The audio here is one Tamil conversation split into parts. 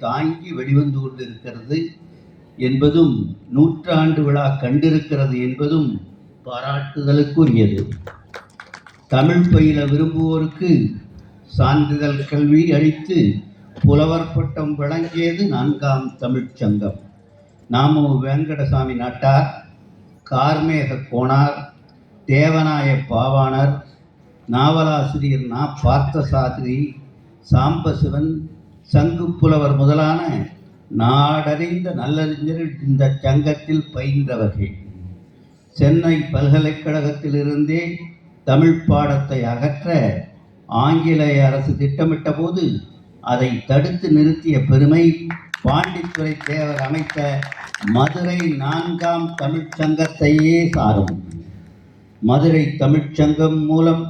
தாங்கி வெளிவந்து கொண்டிருக்கிறது என்பதும் நூற்றாண்டு விழா கண்டிருக்கிறது என்பதும் பாராட்டுதலுக்குரியது. தமிழ் பயில விரும்புவோருக்கு சான்றிதழ் கல்வி அளித்து புலவர் பட்டம் வழங்கியது நான்காம் தமிழ்ச் சங்கம். நாமு வெங்கடசாமி நாட்டார் கார்மேக கோணார் தேவநாய பாவாணர் நாவலாசிரியர் நா. பார்த்தசாரதி சாம்பசிவன் சங்கு புலவர் முதலான நாடறிந்த நல்லறிஞர்கள் இந்த சங்கத்தில் பயின்றவர்கள். சென்னை பல்கலைக்கழகத்திலிருந்தே தமிழ் பாடத்தை அகற்ற ஆங்கிலேய அரசு திட்டமிட்ட போது அதை தடுத்து நிறுத்திய பெருமை பாண்டித்துறை தேவர் அமைத்த மதுரை நான்காம் தமிழ்ச்சங்கத்தையே சாரும். மதுரை தமிழ்ச்சங்கம் மூலம்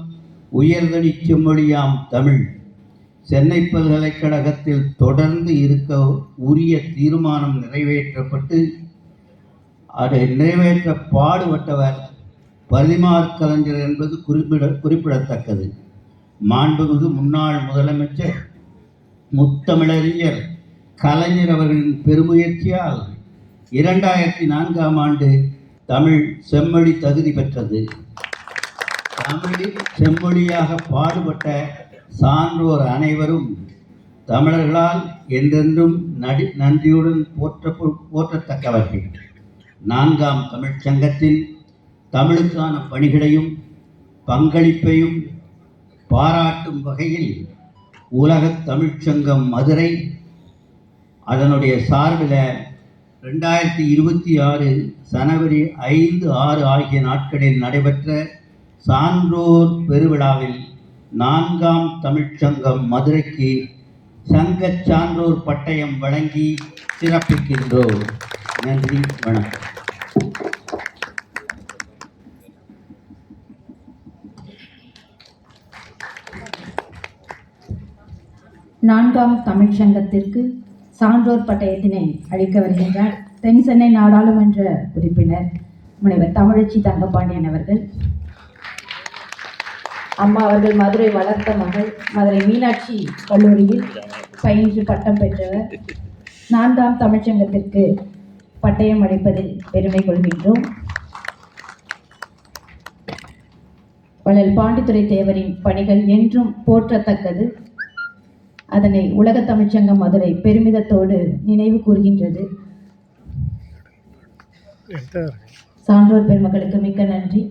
உயர்தனி செம்மொழியாம் தமிழ். சென்னை பல்கலைக்கழகத்தில் தொடர்ந்து இருக்க உரிய தீர்மானம் நிறைவேற்றப்பட்டு அதை நிறைவேற்ற பாடுபட்டவர் பரிமார் கலைஞர் என்பது குறிப்பிட குறிப்பிடத்தக்கது. மாண்புமிகு முன்னாள் முதலமைச்சர் முத்தமிழறிஞர் கலைஞர் அவர்களின் பெருமுயற்சியால் இரண்டாயிரத்தி நான்காம் ஆண்டு தமிழ் செம்மொழி தகுதி பெற்றது. தமிழில் செம்மொழியாக பாடுபட்ட சான்றோர் அனைவரும் தமிழர்களால் என்றென்றும் நடி நன்றியுடன் போற்ற போற்றத்தக்கவர்கள். நான்காம் தமிழ்ச்சங்கத்தின் தமிழுக்கான பணிகளையும் பங்களிப்பையும் பாராட்டும் வகையில் உலகத் தமிழ்ச்சங்கம் மதுரை அதனுடைய சார்பில் ரெண்டாயிரத்தி இருபத்தி ஆறு ஜனவரி ஐந்து ஆறு ஆகிய நாட்களில் நடைபெற்ற சான்றோர் பெருவிழாவில் நான்காம் தமிழ்ச்சங்கம் மதுரைக்கு சங்க சான்றோர் பட்டயம் வழங்கி சிறப்பிக்கின்றோம். நன்றி வணக்கம். நான்காம் தமிழ்ச்சங்கத்திற்கு சான்றோர் பட்டயத்தினை அளிக்க வருகின்றார். தென் சென்னை நாடாளுமன்ற உறுப்பினர் முனைவர் தமிழச்சி தங்கப்பாண்டியன் அவர்கள். அம்மா அவர்கள் மதுரை வளர்த்த மகள் மதுரை மீனாட்சி கல்லூரியில் பயின்று பட்டம் பெற்றவர். நான்காம் தமிழ்ச்சங்கத்திற்கு பட்டயம் அளிப்பதில் பெருமை கொள்கின்றோம். வள்ளல் பாண்டித்துரை தேவரின் பணிகள் என்றும் போற்றத்தக்கது. அதனை உலக தமிழ்ச்சங்கம் மதுரை பெருமிதத்தோடு நினைவு கூறுகின்றது சான்றோர் பெருமக்களுக்கு மிக்க நன்றி.